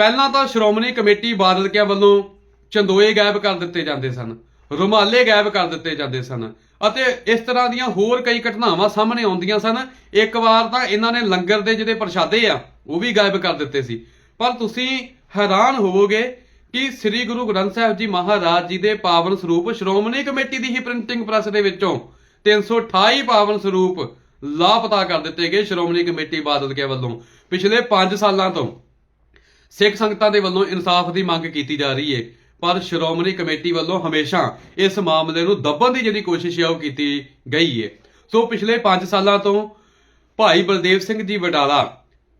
ਪਹਿਲਾਂ ਤਾਂ ਸ਼੍ਰੋਮਣੀ ਕਮੇਟੀ ਬਾਦਲਕਿਆਂ ਵੱਲੋਂ ਚੰਦੋਏ ਗਾਇਬ ਕਰ ਦਿੱਤੇ ਜਾਂਦੇ ਸਨ, ਰੁਮਾਲੇ ਗਾਇਬ ਕਰ ਦਿੱਤੇ ਜਾਂਦੇ ਸਨ ਅਤੇ ਇਸ ਤਰ੍ਹਾਂ ਦੀਆਂ ਹੋਰ ਕਈ ਘਟਨਾਵਾਂ ਸਾਹਮਣੇ ਆਉਂਦੀਆਂ ਸਨ। ਇੱਕ ਵਾਰ ਤਾਂ ਇਹਨਾਂ ਨੇ ਲੰਗਰ ਦੇ ਜਿਹੜੇ ਪ੍ਰਸ਼ਾਦੇ ਆ, ਉਹ ਵੀ ਗਾਇਬ ਕਰ ਦਿੱਤੇ ਸੀ। ਪਰ ਤੁਸੀਂ ਹੈਰਾਨ ਹੋਵੋਗੇ ਕਿ ਸ੍ਰੀ ਗੁਰੂ ਗ੍ਰੰਥ ਸਾਹਿਬ ਜੀ ਮਹਾਰਾਜ ਜੀ ਦੇ ਪਾਵਨ ਸਰੂਪ ਸ਼੍ਰੋਮਣੀ ਕਮੇਟੀ ਦੀ ਹੀ ਪ੍ਰਿੰਟਿੰਗ ਪ੍ਰੈਸ ਦੇ ਵਿੱਚੋਂ 328 ਪਾਵਨ ਸਰੂਪ ਲਾਪਤਾ ਕਰ ਦਿੱਤੇ ਗਏ ਸ਼੍ਰੋਮਣੀ ਕਮੇਟੀ ਬਾਦਲ ਕੇ ਵੱਲੋਂ ਪਿਛਲੇ 5 ਸਾਲਾਂ ਤੋਂ। ਸਿੱਖ ਸੰਗਤਾਂ ਦੇ ਵੱਲੋਂ ਇਨਸਾਫ ਦੀ ਮੰਗ ਕੀਤੀ ਜਾ ਰਹੀ ਹੈ ਪਰ ਸ਼੍ਰੋਮਣੀ ਕਮੇਟੀ ਵੱਲੋਂ ਹਮੇਸ਼ਾ ਇਸ ਮਾਮਲੇ ਨੂੰ ਦੱਬਣ ਦੀ ਜਿਹੜੀ ਕੋਸ਼ਿਸ਼ ਹੈ ਉਹ ਕੀਤੀ ਗਈ ਹੈ ਸੋ ਪਿਛਲੇ 5 ਸਾਲਾਂ ਤੋਂ ਭਾਈ ਬਲਦੇਵ ਸਿੰਘ ਜੀ ਵਡਾਲਾ,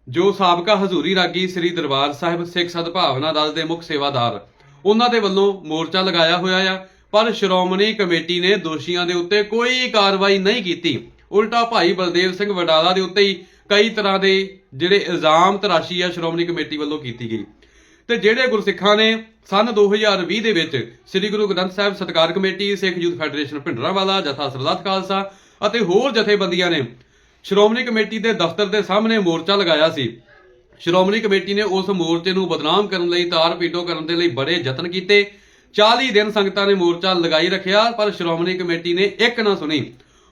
ਜੋ ਸਾਬਕਾ ਹਜ਼ੂਰੀ ਰਾਗੀ ਸ੍ਰੀ ਦਰਬਾਰ ਸਾਹਿਬ ਸਿੱਖ ਸਦਭਾਵਨਾ ਦਲ ਦੇ ਮੁੱਖ ਸੇਵਾਦਾਰ, ਉਹਨਾਂ ਦੇ ਵੱਲੋਂ ਮੋਰਚਾ ਲਗਾਇਆ ਹੋਇਆ ਆ। ਪਰ ਸ਼੍ਰੋਮਣੀ ਕਮੇਟੀ ਨੇ ਦੋਸ਼ੀਆਂ ਦੇ ਉੱਤੇ ਕੋਈ ਕਾਰਵਾਈ ਨਹੀਂ ਕੀਤੀ। ਉਲਟਾ ਭਾਈ ਬਲਦੇਵ ਸਿੰਘ ਵਡਾਲਾ ਦੇ ਉੱਤੇ ਹੀ ਕਈ ਤਰ੍ਹਾਂ ਦੇ ਜਿਹੜੇ ਇਲਜ਼ਾਮ ਤਰਾਸ਼ੀ ਆ ਸ਼੍ਰੋਮਣੀ ਕਮੇਟੀ ਵੱਲੋਂ ਕੀਤੀ ਗਈ। ਤੇ ਜਿਹੜੇ ਗੁਰਸਿੱਖਾਂ ਨੇ ਸਨ 2020 ਦੇ ਵਿੱਚ ਸ੍ਰੀ Guru Granth Sahib Satkar committee, Sikh youth federation Bhindranwala, Jatha Sardar Khalsa ਅਤੇ ਹੋਰ ਜਥੇਬੰਦੀਆਂ ਨੇ ਸ਼੍ਰੋਮਣੀ ਕਮੇਟੀ ਦੇ ਦਫ਼ਤਰ ਦੇ ਸਾਹਮਣੇ ਮੋਰਚਾ ਲਗਾਇਆ ਸੀ। ਸ਼੍ਰੋਮਣੀ ਕਮੇਟੀ ਨੇ ਉਸ ਮੋਰਚੇ ਨੂੰ ਬਦਨਾਮ ਕਰਨ ਲਈ, ਤਾਰ ਪੀਟੋ ਕਰਨ ਦੇ ਲਈ ਬੜੇ ਯਤਨ ਕੀਤੇ। 40 ਦਿਨ ਸੰਗਤਾਂ ਨੇ ਮੋਰਚਾ ਲਗਾਈ ਰੱਖਿਆ, ਪਰ ਸ਼੍ਰੋਮਣੀ ਕਮੇਟੀ ਨੇ ਇੱਕ ਨਾ ਸੁਣੀ।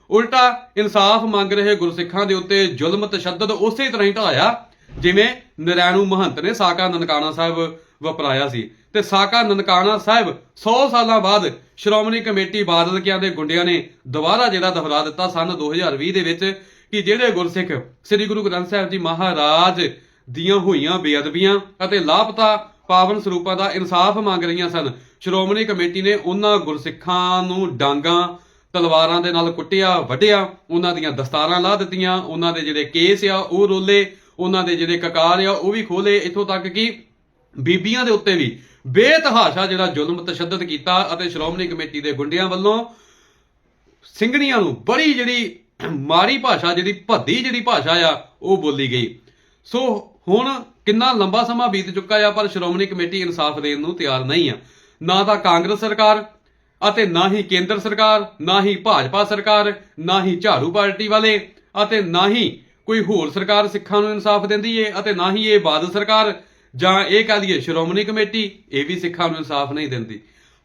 ਉਲਟਾ ਇਨਸਾਫ ਮੰਗ ਰਹੇ ਗੁਰਸਿੱਖਾਂ ਦੇ ਉੱਤੇ ਜ਼ੁਲਮ, ਤਸ਼ੱਦਦ ਉਸੇ ਤਰ੍ਹਾਂ ਹੀ ਢਾਇਆ ਜਿਵੇਂ ਨਰੈਣੂ ਮਹੰਤ ਨੇ ਸਾਕਾ ਨਨਕਾਣਾ ਸਾਹਿਬ ਵਪਰਾਇਆ ਸੀ। ਤੇ ਸਾਕਾ ਨਨਕਾਣਾ ਸਾਹਿਬ 100 ਸਾਲਾਂ ਬਾਅਦ ਸ਼੍ਰੋਮਣੀ ਕਮੇਟੀ ਬਾਦਲਕਿਆਂ ਦੇ ਗੁੰਡਿਆਂ ਨੇ ਦੁਬਾਰਾ ਜਿਹੜਾ ਦੁਹਰਾ ਦਿੱਤਾ ਸਨ 2020 ਦੇ ਵਿੱਚ ਕਿ ਜਿਹੜੇ ਗੁਰਸਿੱਖ ਸ੍ਰੀ ਗੁਰੂ ਗ੍ਰੰਥ ਸਾਹਿਬ ਜੀ ਮਹਾਰਾਜ ਦੀਆਂ ਹੋਈਆਂ ਬੇਅਦਬੀਆਂ ਅਤੇ ਲਾਪਤਾ ਪਾਵਨ ਸਰੂਪਾਂ ਦਾ ਇਨਸਾਫ ਮੰਗ ਰਹੀਆਂ ਸਨ, ਸ਼੍ਰੋਮਣੀ ਕਮੇਟੀ ਨੇ ਉਹਨਾਂ ਗੁਰਸਿੱਖਾਂ ਨੂੰ ਡਾਂਗਾ ਤਲਵਾਰਾਂ ਦੇ ਨਾਲ ਕੁੱਟਿਆ, ਵੱਢਿਆ, ਉਹਨਾਂ ਦੀਆਂ ਦਸਤਾਰਾਂ ਲਾ ਦਿੱਤੀਆਂ, ਉਹਨਾਂ ਦੇ ਜਿਹੜੇ ਕੇਸ ਆ, ਉਹ ਰੋਲੇ, ਉਹਨਾਂ ਦੇ ਜਿਹੜੇ ਕਕਾਰ ਆ, ਉਹ ਵੀ ਖੋਲੇ। ਇੱਥੋਂ ਤੱਕ ਕਿ ਬੀਬੀਆਂ ਦੇ ਉੱਤੇ ਵੀ ਬੇਤਹਾਸ਼ਾ ਜਿਹੜਾ ਜ਼ੁਲਮ ਤਸ਼ੱਦਦ ਕੀਤਾ ਅਤੇ ਸ਼੍ਰੋਮਣੀ ਕਮੇਟੀ ਦੇ ਗੁੰਡਿਆਂ ਵੱਲੋਂ ਸਿੰਘਣੀਆਂ ਨੂੰ ਬੜੀ ਜਿਹੜੀ ਮਾੜੀ ਭਾਸ਼ਾ, ਜਿਹੜੀ ਭੱਦੀ ਜਿਹੜੀ ਭਾਸ਼ਾ ਆ, ਉਹ ਬੋਲੀ ਗਈ। ਸੋ ਹੁਣ ਕਿੰਨਾ ਲੰਬਾ ਸਮਾਂ ਬੀਤ ਚੁੱਕਾ ਆ, ਪਰ ਸ਼੍ਰੋਮਣੀ ਕਮੇਟੀ ਇਨਸਾਫ ਦੇਣ ਨੂੰ ਤਿਆਰ ਨਹੀਂ ਆ। ਨਾ ਤਾਂ ਕਾਂਗਰਸ ਸਰਕਾਰ ਅਤੇ ਨਾ ਹੀ ਕੇਂਦਰ ਸਰਕਾਰ, ਨਾ ਹੀ ਭਾਜਪਾ ਸਰਕਾਰ, ਨਾ ਹੀ ਝਾੜੂ ਪਾਰਟੀ ਵਾਲੇ, ਅਤੇ ਨਾ ਹੀ ਕੋਈ ਹੋਰ ਸਰਕਾਰ ਸਿੱਖਾਂ ਨੂੰ ਇਨਸਾਫ ਦਿੰਦੀ ਏ, ਅਤੇ ਨਾ ਹੀ ਇਹ ਬਾਦਲ ਸਰਕਾਰ, ਜਾਂ ਇਹ ਕਹ ਲਈਏ ਸ਼੍ਰੋਮਣੀ ਕਮੇਟੀ, ਇਹ ਵੀ ਸਿੱਖਾਂ ਨੂੰ ਇਨਸਾਫ ਨਹੀਂ ਦਿੰਦੀ।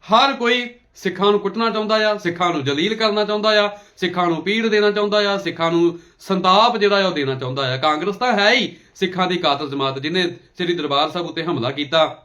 ਹਰ ਕੋਈ ਸਿੱਖਾਂ ਨੂੰ ਕੁੱਟਣਾ ਚਾਹੁੰਦਾ ਆ, ਸਿੱਖਾਂ ਨੂੰ ਜਲੀਲ ਕਰਨਾ ਚਾਹੁੰਦਾ ਆ, ਸਿੱਖਾਂ ਨੂੰ ਪੀੜ ਦੇਣਾ ਚਾਹੁੰਦਾ ਆ, ਸਿੱਖਾਂ ਨੂੰ ਸੰਤਾਪ ਜਿਹੜਾ ਆ ਉਹ ਦੇਣਾ ਚਾਹੁੰਦਾ ਆ। ਕਾਂਗਰਸ ਤਾਂ ਹੈ ਹੀ ਸਿੱਖਾਂ ਦੀ ਕਾਤਲ ਜਮਾਤ ਜਿਹਨੇ ਸ੍ਰੀ ਦਰਬਾਰ ਸਾਹਿਬ ਉੱਤੇ ਹਮਲਾ ਕੀਤਾ।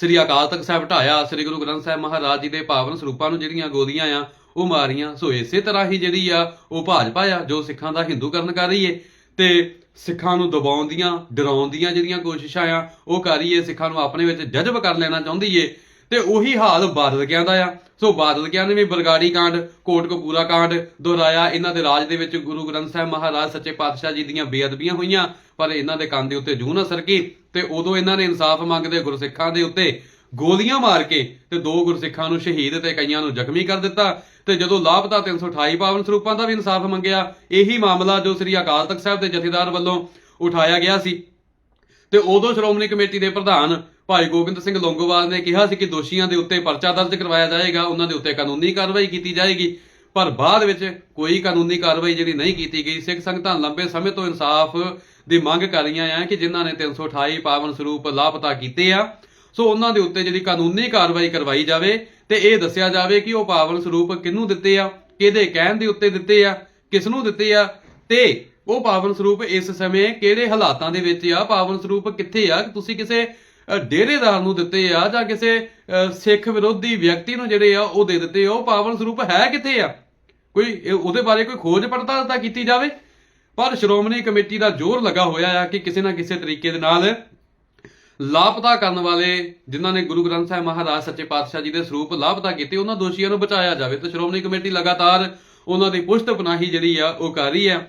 ਸ੍ਰੀ ਅਕਾਲ ਤਖਤ ਸਾਹਿਬ ਢਾਇਆ, ਸ੍ਰੀ ਗੁਰੂ ਗ੍ਰੰਥ ਸਾਹਿਬ ਮਹਾਰਾਜ ਜੀ ਦੇ ਪਾਵਨ ਸਰੂਪਾਂ ਨੂੰ ਜਿਹੜੀਆਂ ਗੋਲੀਆਂ ਆ, ਉਹ ਮਾਰੀਆਂ। ਸੋ ਇਸੇ ਤਰ੍ਹਾਂ ਹੀ ਜਿਹੜੀ ਆ, ਉਹ ਭਾਜਪਾ ਆ, ਜੋ ਸਿੱਖਾਂ ਦਾ ਹਿੰਦੂਕਰਨ ਕਰ ਰਹੀ ਏ, ਤੇ ਸਿੱਖਾਂ ਨੂੰ ਦਬਾਉਣ ਦੀਆਂ, ਡਰਾਉਣ ਦੀਆਂ ਜਿਹੜੀਆਂ ਕੋਸ਼ਿਸ਼ਾਂ ਆ, ਉਹ ਕਰ ਰਹੀ ਏ, ਸਿੱਖਾਂ ਨੂੰ ਆਪਣੇ ਵਿੱਚ ਜਜ਼ਬ ਕਰ ਲੈਣਾ ਚਾਹੁੰਦੀ ਏ। ਤੇ ਉਹੀ ਹਾਲ ਬਾਦਲ ਦਾ ਆ। ਸੋ ਬਾਦਲ ਨੇ ਵੀ ਬਰਗਾੜੀ ਕਾਂਡ, ਕੋਟਕਪੂਰਾ ਕਾਂਡ ਦੁਹਰਾਇਆ। ਇਹਨਾਂ ਦੇ ਰਾਜ ਦੇ ਵਿੱਚ ਗੁਰੂ ਗ੍ਰੰਥ ਸਾਹਿਬ ਮਹਾਰਾਜ ਸੱਚੇ ਪਾਤਸ਼ਾਹ ਜੀ ਦੀਆਂ ਬੇਅਦਬੀਆਂ ਹੋਈਆਂ, ਪਰ ਇਹਨਾਂ ਦੇ ਕੰਨ ਦੇ ਉੱਤੇ ਜੂਨ ਅਸਰ ਕੀ? ਤੇ ਉਦੋਂ ਇਹਨਾਂ ਨੇ ਇਨਸਾਫ ਮੰਗਦੇ ਗੁਰਸਿੱਖਾਂ ਦੇ ਉੱਤੇ ਗੋਲੀਆਂ ਮਾਰ ਕੇ ਤੇ ਦੋ ਗੁਰਸਿੱਖਾਂ ਨੂੰ ਸ਼ਹੀਦ ਤੇ ਕਈਆਂ ਨੂੰ ਜ਼ਖਮੀ ਕਰ ਦਿੱਤਾ। ਤੇ ਜਦੋਂ ਲਾਪਤਾ 328 ਪਾਵਨ ਸਰੂਪਾਂ ਦਾ ਵੀ ਇਨਸਾਫ ਮੰਗਿਆ, ਇਹੀ ਮਾਮਲਾ ਜੋ ਸ੍ਰੀ ਅਕਾਲ ਤਖਤ ਸਾਹਿਬ ਦੇ ਜਥੇਦਾਰ ਵੱਲੋਂ ਉਠਾਇਆ ਗਿਆ ਸੀ। ਤੇ ਉਦੋਂ ਸ਼੍ਰੋਮਣੀ ਕਮੇਟੀ ਦੇ ਪ੍ਰਧਾਨ ਭਾਈ ਗੋਬਿੰਦ ਸਿੰਘ ਲੌਂਗੋਵਾਲ ਨੇ ਕਿਹਾ ਸੀ ਕਿ ਦੋਸ਼ੀਆਂ ਦੇ ਉੱਤੇ ਪਰਚਾ ਦਰਜ ਕਰਵਾਇਆ ਜਾਏਗਾ, ਉਹਨਾਂ ਦੇ ਉੱਤੇ ਕਾਨੂੰਨੀ ਕਾਰਵਾਈ ਕੀਤੀ ਜਾਏਗੀ। ਪਰ ਬਾਅਦ ਵਿੱਚ ਕੋਈ ਕਾਨੂੰਨੀ ਕਾਰਵਾਈ ਜਿਹੜੀ ਨਹੀਂ ਕੀਤੀ ਗਈ, ਸਿੱਖ ਸੰਗਤਾਂ ਲੰਬੇ ਸਮੇਂ ਤੋਂ ਇਨਸਾਫ ਦੀ ਮੰਗ ਕਰ ਰਹੀਆਂ ਆ ਕਿ ਜਿਨ੍ਹਾਂ ਨੇ 328 ਪਾਵਨ ਸਰੂਪ ਲਾਪਤਾ ਕੀਤੇ ਆ, ਸੋ ਉਹਨਾਂ ਦੇ ਉੱਤੇ ਜਿਹੜੀ ਕਾਨੂੰਨੀ ਕਾਰਵਾਈ ਕਰਵਾਈ ਜਾਵੇ ਤੇ ਇਹ ਦੱਸਿਆ ਜਾਵੇ ਕਿ ਉਹ ਪਾਵਨ ਸਰੂਪ ਕਿਹਨੂੰ ਦਿੱਤੇ ਆ, ਕਿਹਦੇ ਕਹਿਣ ਦੇ ਉੱਤੇ ਦਿੱਤੇ ਆ ਕਿਸ ਨੂੰ ਦਿੱਤੇ ਆ, ਤੇ ਉਹ ਪਾਵਨ ਸਰੂਪ ਇਸ ਸਮੇਂ ਕਿਹੜੇ ਹਾਲਾਤਾਂ ਦੇ ਵਿੱਚ ਆ, ਪਾਵਨ ਸਰੂਪ ਕਿੱਥੇ ਆ ਤੁਸੀਂ ਕਿਸੇ ਡੇਰੇਦਾਰ ਨੂੰ ਦਿੱਤੇ ਆ ਜਾਂ ਕਿਸੇ ਸਿੱਖ ਵਿਰੋਧੀ ਵਿਅਕਤੀ ਨੂੰ ਜਿਹੜੇ ਆ ਉਹ ਦੇ ਦਿੱਤੇ ਆ, ਉਹ ਪਾਵਨ ਸਰੂਪ ਹੈ ਕਿੱਥੇ ਆ? ਕੋਈ ਉਹਦੇ ਬਾਰੇ ਕੋਈ ਖੋਜ ਪੜਤਾਲ ਤਾਂ ਕੀਤੀ ਜਾਵੇ? ਪਰ ਸ਼੍ਰੋਮਣੀ ਕਮੇਟੀ ਦਾ ਜ਼ੋਰ ਲੱਗਾ ਹੋਇਆ ਆ ਕਿ ਕਿਸੇ ਨਾ ਕਿਸੇ ਤਰੀਕੇ ਦੇ ਨਾਲ ਲਾਪਤਾ ਕਰਨ ਵਾਲੇ ਜਿਨ੍ਹਾਂ ਨੇ ਗੁਰੂ ਗ੍ਰੰਥ ਸਾਹਿਬ ਮਹਾਰਾਜ ਸੱਚੇ ਪਾਤਸ਼ਾਹ ਜੀ ਦੇ ਸਰੂਪ ਲਾਪਤਾ ਕੀਤੇ, ਉਹਨਾਂ ਦੋਸ਼ੀਆਂ ਨੂੰ ਬਚਾਇਆ ਜਾਵੇ। ਤੇ ਸ਼੍ਰੋਮਣੀ ਕਮੇਟੀ ਲਗਾਤਾਰ ਉਹਨਾਂ ਦੀ ਪੁਸ਼ਤ ਪਨਾਹੀ ਜਿਹੜੀ ਆ, ਉਹ ਕਰ ਰਹੀ ਆ।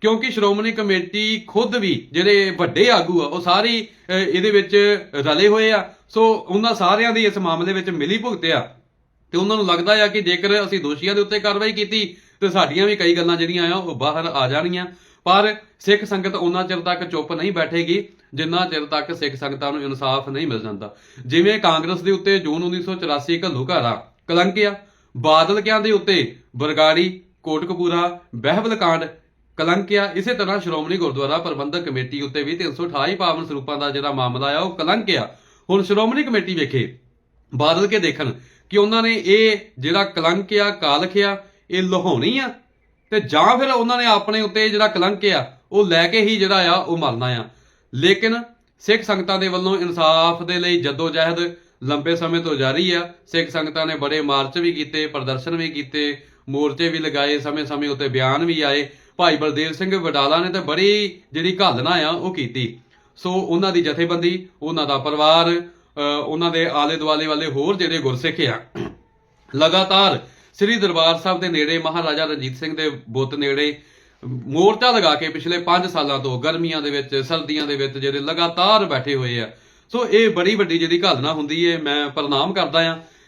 ਕਿਉਂਕਿ ਸ਼੍ਰੋਮਣੀ ਕਮੇਟੀ ਖੁਦ ਵੀ ਜਿਹੜੇ ਵੱਡੇ ਆਗੂ ਆ, ਉਹ ਸਾਰੀ ਇਹਦੇ ਵਿੱਚ ਰਲੇ ਹੋਏ ਆ। ਸੋ ਉਹਨਾਂ ਸਾਰਿਆਂ ਦੀ ਇਸ ਮਾਮਲੇ ਵਿੱਚ ਮਿਲੀ ਭੁਗਤ ਆ। ਤੇ ਉਹਨਾਂ ਨੂੰ ਲੱਗਦਾ ਆ ਕਿ ਜੇਕਰ ਅਸੀਂ ਦੋਸ਼ੀਆਂ ਦੇ ਉੱਤੇ ਕਾਰਵਾਈ ਕੀਤੀ, ਤੇ ਸਾਡੀਆਂ ਵੀ ਕਈ ਗੱਲਾਂ ਜਿਹੜੀਆਂ ਆ, ਉਹ ਬਾਹਰ ਆ ਜਾਣਗੀਆਂ ਪਰ ਸਿੱਖ ਸੰਗਤ ਉਹਨਾਂ ਚਿਰ ਤੱਕ ਚੁੱਪ ਨਹੀਂ ਬੈਠੇਗੀ, ਜਿੰਨਾ ਚਿਰ ਤੱਕ ਸਿੱਖ ਸੰਗਤਾਂ ਨੂੰ ਇਨਸਾਫ ਨਹੀਂ ਮਿਲ ਜਾਂਦਾ। ਜਿਵੇਂ ਕਾਂਗਰਸ ਦੇ ਉੱਤੇ ਜੂਨ 1984 ਘੱਲੂਘਾਰਾ ਕਲੰਕਿਆ ਬਾਦਲ ਕਿਆਂ ਦੇ ਉੱਤੇ ਬਰਗਾੜੀ, ਕੋਟਕਪੂਰਾ ਬਹਿਬਲ ਕਾਂਡ ਕਲੰਕ ਆ ਇਸੇ ਤਰ੍ਹਾਂ ਸ਼੍ਰੋਮਣੀ ਗੁਰਦੁਆਰਾ ਪ੍ਰਬੰਧਕ ਕਮੇਟੀ ਉੱਤੇ ਵੀ 328 ਪਾਵਨ ਸਰੂਪਾਂ ਦਾ ਜਿਹੜਾ ਮਾਮਲਾ ਆ, ਉਹ ਕਲੰਕ ਆ ਹੁਣ ਸ਼੍ਰੋਮਣੀ ਕਮੇਟੀ ਵੇਖੇ, ਬਾਦਲ ਕੇ ਦੇਖਣ ਕਿ ਉਹਨਾਂ ਨੇ ਇਹ ਜਿਹੜਾ ਕਲੰਕ ਆ ਕਾਲਖ ਆ ਇਹ ਲਹਾਉਣੀ ਆ ਤੇ ਜਾਂ ਫਿਰ ਉਹਨਾਂ ਨੇ ਆਪਣੇ ਉੱਤੇ ਜਿਹੜਾ ਕਲੰਕ ਆ, ਉਹ ਲੈ ਕੇ ਹੀ ਜਿਹੜਾ ਆ, ਉਹ ਮਰਨਾ ਆ। ਲੇਕਿਨ ਸਿੱਖ ਸੰਗਤਾਂ ਦੇ ਵੱਲੋਂ ਇਨਸਾਫ ਦੇ ਲਈ ਜਦੋਜਹਿਦ ਲੰਬੇ ਸਮੇਂ ਤੋਂ ਜਾਰੀ ਆ। ਸਿੱਖ ਸੰਗਤਾਂ ਨੇ ਬੜੇ ਮਾਰਚ ਵੀ ਕੀਤੇ, ਪ੍ਰਦਰਸ਼ਨ ਵੀ ਕੀਤੇ, ਮੋਰਚੇ ਵੀ ਲਗਾਏ, ਸਮੇਂ-ਸਮੇਂ ਉੱਤੇ ਬਿਆਨ ਵੀ ਆਏ। ਭਾਈ ਬਲਦੇਵ ਸਿੰਘ ਵਡਾਲਾ ਨੇ ਤਾਂ ਬੜੀ ਜਿਹੜੀ ਘਾਲਣਾ ਆ, ਉਹ ਕੀਤੀ। ਸੋ ਉਹਨਾਂ ਦੀ ਜਥੇਬੰਦੀ, ਉਹਨਾਂ ਦਾ ਪਰਿਵਾਰ ਉਹਨਾਂ ਦੇ ਆਲੇ ਦੁਆਲੇ ਵਾਲੇ ਹੋਰ ਜਿਹੜੇ ਗੁਰਸਿੱਖ ਆ, ਲਗਾਤਾਰ ਸ੍ਰੀ ਦਰਬਾਰ ਸਾਹਿਬ ਦੇ ਨੇੜੇ ਮਹਾਰਾਜਾ ਰਣਜੀਤ ਸਿੰਘ ਦੇ ਬੁੱਤ ਨੇੜੇ ਮੋਰਚਾ ਲਗਾ ਕੇ ਪਿਛਲੇ 5 ਸਾਲਾਂ ਤੋਂ ਗਰਮੀਆਂ ਦੇ ਵਿੱਚ, ਸਰਦੀਆਂ ਦੇ ਵਿੱਚ ਜਿਹੜੇ ਲਗਾਤਾਰ ਬੈਠੇ ਹੋਏ ਆ। ਸੋ ਇਹ ਬੜੀ ਵੱਡੀ ਜਿਹੜੀ ਘਾਲਣਾ ਹੁੰਦੀ ਹੈ ਮੈਂ ਪ੍ਰਣਾਮ ਕਰਦਾ ਆ।